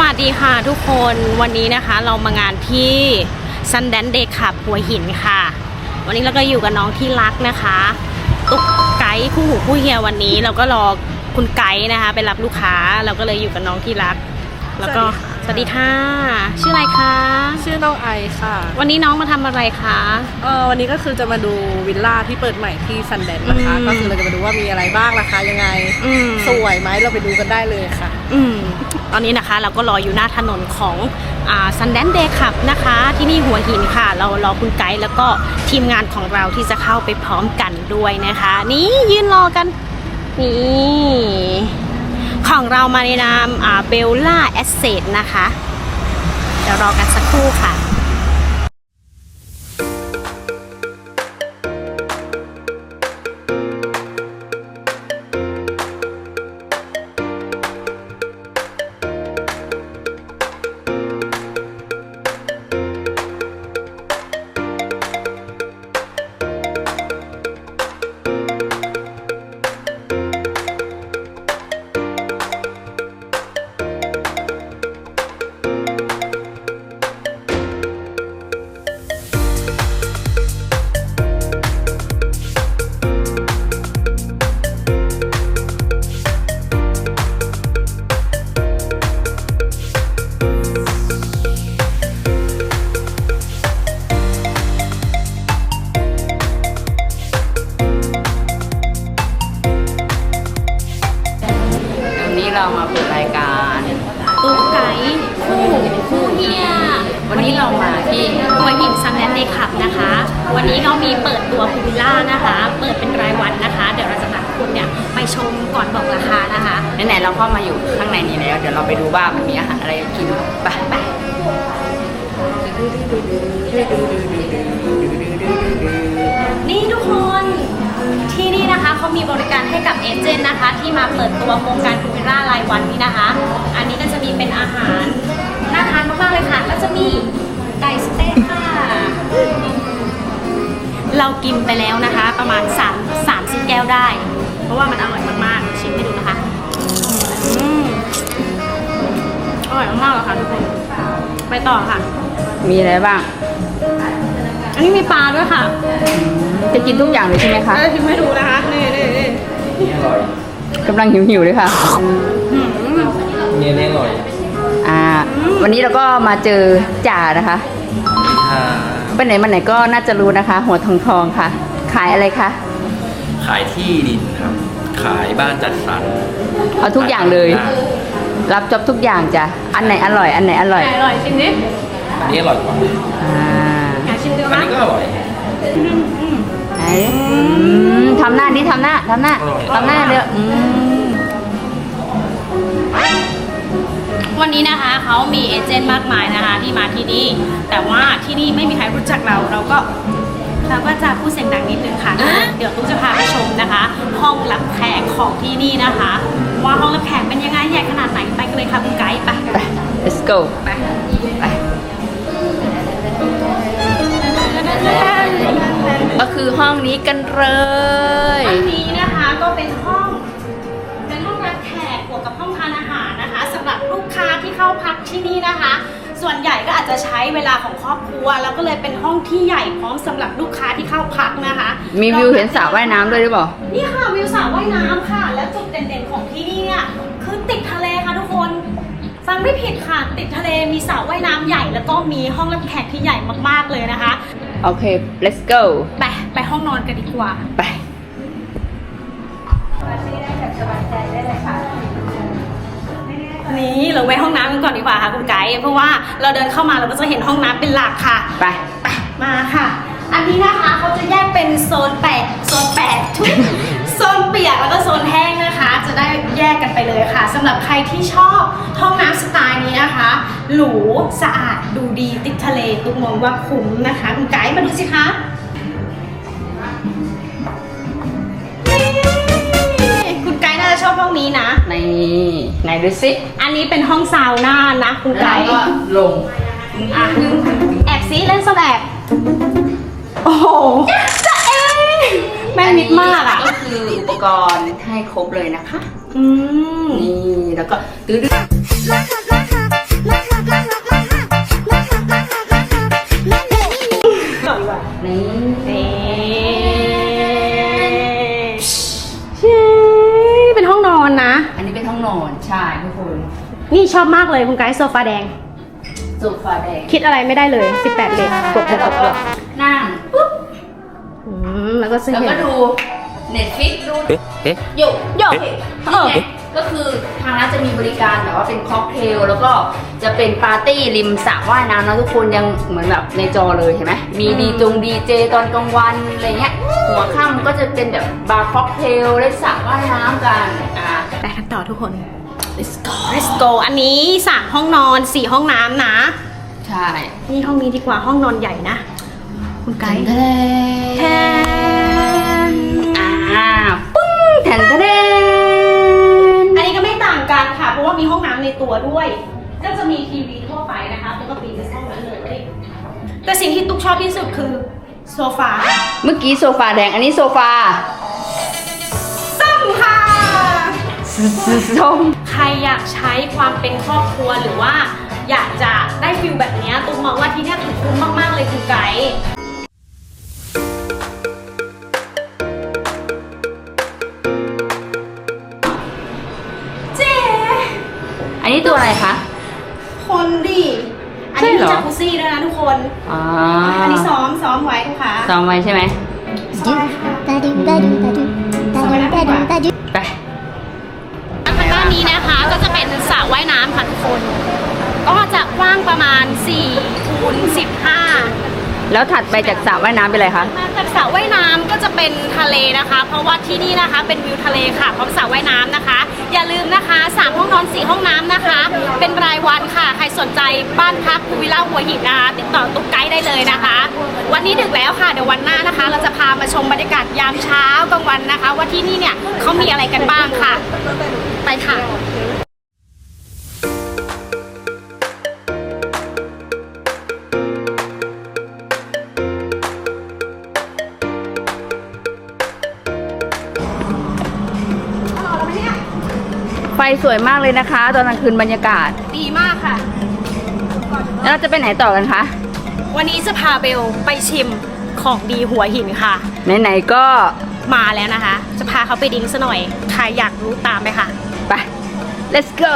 วัสดีค่ะทุกคนวันนี้นะคะเรามางานที่ Sundan Day ขับหัวหินค่ะ วันนี้เราก็อยู่กับน้องที่รักนะคะ ตุ๊กไกด์คู่หูคู่เฮียวันนี้ เราก็รอคุณไกด์นะคะ ไปรับลูกค้าเราก็เลยอยู่กับน้องที่รัก แล้วก็ส วัสดีค่ะ ชื่ออะไรคะ ชื่อน้องไอค่ะ วันนี้น้องมาทำอะไรคะเออวันนี้ก็คือจะมาดูวิลล่าที่เปิดใหม่ที่ซันแดนนะคะ อืมก็คือเราจะมาดูว่ามีอะไรบ้างราคายังไง อืม สวยไหมเราไปดูกันได้เลยค่ะ อืม ตอนนี้นะคะเราก็รออยู่หน้าถนนของอ่าซันแดนเดย์ขับนะคะ ที่นี่หัวหินค่ะ เรารอคุณไกด์แล้วก็ทีมงานของเราที่จะเข้าไปพร้อมกันด้วยนะคะ นี่ยืนรอกัน นี่ ของเรามาในนามเบลล่าแอสเซทนะคะ เดี๋ยวรอกันสักครู่ค่ะ หินซันแดนเดย์ขับนะคะ วันนี้เรามีเปิดตัวพูวิลล่านะคะ เปิดเป็นรายวันนะคะ เดี๋ยวเราจะพาคุณเนี่ยไปชมก่อนบอกราคานะคะ ไหนๆเราเข้ามาอยู่ข้างในนี้แล้ว เดี๋ยวเราไปดูว่ามันมีอาหารอะไรกินไปไปนี่ทุกคนที่นี่นะคะเขามีบริการให้กับเอเจนต์นะคะ ที่มาเปิดตัวโครงการพูวิลล่ารายวันนี้นะคะ อันนี้ก็จะ กินไปแล้วนะคะ ประมาณ3 30แก้วได้ เพราะว่ามันอร่อยมากๆชิมให้ดูนะคะอืมอร่อยมากๆเลยค่ะทุกคน ไปต่อค่ะ มีอะไรบ้าง อันนี้มีปลาด้วยค่ะจะกินทุกอย่างเลยใช่ไหมคะเดี๋ยวชิมให้ดูนะคะนี่นี่นี่กำลังหิวๆเลยค่ะอืมเนี่ยแน่อร่อย อ่า วันนี้เราก็มาเจอจ่านะคะอ่า ไปไหนมาไหนก็น่าจะรู้นะคะ หัวทองทองๆค่ะ ขายอะไรคะขายที่ดินครับ ขายบ้านจัดสรรเอาทุกอย่างเลย รับจอบทุกอย่างจ้ะอันไหนอร่อย อันไหนอร่อยอร่อยชิมดิอันนี้อร่อยกว่าอ่าอยากชิมดูอันมั้ยนี้ก็อร่อย ไหนอืมทำหน้าดิทำหน้าทำหน้าอร่อยทำหน้าเด้ออืม วันนี้นะคะเขามีเอเจนต์มากมายนะคะที่มาที่นี่ แต่ว่าที่นี่ไม่มีใครรู้จักเราเราก็เราก็จะพูดเสียงดังนิดนึงค่ะ เดี๋ยวตุ๊กจะพาไปชมนะคะ ห้องรับแขกของที่นี่นะคะ ว่าห้องรับแขกเป็นยังไงใหญ่ขนาดไหนไปกันเลยค่ะคุณไกด์ไปไป let's go ไปไปก็คือห้องนี้กันเลยอันนี้ พักที่นี่นะคะ ส่วนใหญ่ก็อาจจะใช้เวลาของครอบครัว แล้วก็เลยเป็นห้องที่ใหญ่พร้อมสำหรับลูกค้าที่เข้าพักนะคะ มีวิวเห็นสระว่ายน้ำด้วยหรือเปล่า นี่ค่ะวิวสระว่ายน้ำค่ะ แล้วจุดเด่นๆของที่นี่เนี่ยคือติดทะเลค่ะทุกคน ฟังไม่ผิดค่ะ ติดทะเลมีสระว่ายน้ำใหญ่ แล้วก็มีห้องรับแขกที่ใหญ่มากๆเลยนะคะ โอเค let's go ไปไปห้องนอนกันดีกว่า ไป นี่เราแวะห้องน้ำกันก่อนดีกว่าค่ะคุณไกด์เพราะว่าเราเดินเข้ามาเราก็จะเห็นห้องน้ำเป็นหลักค่ะไปไปมาค่ะ อันนี้นะคะเขาจะแยกเป็นโซนแปดโซนแปดทุกโซนเปียกแล้วก็โซนแห้งนะคะ จะได้แยกกันไปเลยค่ะสำหรับใครที่ชอบห้องน้ำสไตล์นี้นะคะ หรูสะอาดดูดีติดทะเลตุกมองว่าคุ้มนะคะคุณไกด์มาดูสิคะ อบห้องนี้นะในไหนดูสิอันนี้เป็นห้องซาวน่านะคุณไกด์ลงอะแอบซีเล่นโซนแอบโอ้โหจะเอ๊แม่งนิดมากอะก็คืออุปกรณ์ให้ครบเลยนะคะ อืมนี่แล้วก็ตื้อ นี่ชอบมากเลยคุณไกด์โซฟาแดงโซฟาแดงคิดอะไรไม่ได้เลย 18เหรียญกดกดกดกดนั่งปุ๊บอืมแล้วก็เสื้อแล้วเห็ก็นดูเน็ตฟิกดูเอ๊ะเอ๊ะโยกโยกนี่เออไงก็คือทางร้านจะมีบริการแบบว่าเป็นค็อกเทลแล้วก็จะเป็นปาร์ตี้ริมสระว่ายน้ำนะทุกคนยังเหมือนแบบในจอเลยเห็นไหมมีดีจงดีเจตอนกลางวันอะไรเงี้ยหัวค่ำก็จะเป็นแบบบาร์ค็อกเทลและสระว่ายน้ำกันอ่า ไปกันต่อทุกคน let's go let's go อันนี้สามห้องนอนสี่ห้องน้ำนะ ใช่นี่ห้องนี้ดีกว่าห้องนอนใหญ่นะ คุณไกด์แทแทนอ่าปึ้งแทนแทนอันนี้ก็ไม่ต่างกันค่ะ เพราะว่ามีห้องน้ำในตัวด้วย ก็จะมีทีวีทั่วไปนะคะปกติจะห้องนั้นเลยแต่สิ่งที่ตุ๊กชอบที่สุดคือโซฟา เมื่อกี้โซฟาแดง อันนี้โซฟาซ้ำค่ะ ส้มใครอยากใช้ความเป็นครอบครัวหรือว่า อยากจะได้ฟิลแบบเนี้ยตุ๊กมองว่าที่เนี่ยคือคุ้มมาก ๆ เลยคุณไกด์เจ๊อันนี้ตัวอะไรคะ คนดิอันนี้ใช่เหรมีอจักรุซี่ด้วยนะทุกคนอ่าอันนี้ซ้อมซ้อมไว้ทุกค่ะซ้อมไว้ใช่ไหมซ้อมค่ะ Ba-do, ba-do, ba-do. Ba-do, ba-do, ba-do. ไปทางด้านนี้นะคะก็จะเป็นสระว่ายน้ำค่ะทุกคน ก็จะกว้างประมาณ4คูณ15 แล้วถัดไปจากสระว่ายน้ำเป็นอะไรคะ มาจากสระว่ายน้ำก็จะเป็นทะเลนะคะ เพราะว่าที่นี่นะคะเป็นวิวทะเลค่ะพร้อมสระว่ายน้ำนะคะ อย่าลืมนะคะสามห้องนอนสี่ห้องน้ำนะคะ เป็นรายวันค่ะ ใครสนใจบ้านพักพูวิลล่าหัวหินนะคะติดต่อตุ๊กไกด์ได้เลยนะคะ วันนี้ดึกแล้วค่ะเดี๋ยววันหน้านะคะ เราจะพามาชมบรรยากาศยามเช้ากลางวันนะคะ ว่าที่นี่เนี่ยเขามีอะไรกันบ้างค่ะ ไปค่ะไฟสวยมากเลยนะคะ ตอนกลางคืนบรรยากาศ ดีมากค่ะ แล้วเราจะไปไหนต่อกันคะวันนี้จะพาเบลไปชิมของดีหัวหินค่ะ ไหนๆก็ มาแล้วนะคะ จะพาเขาไปดิ้งซะหน่อย ใครอยากรู้ตามไปค่ะ ไป let's go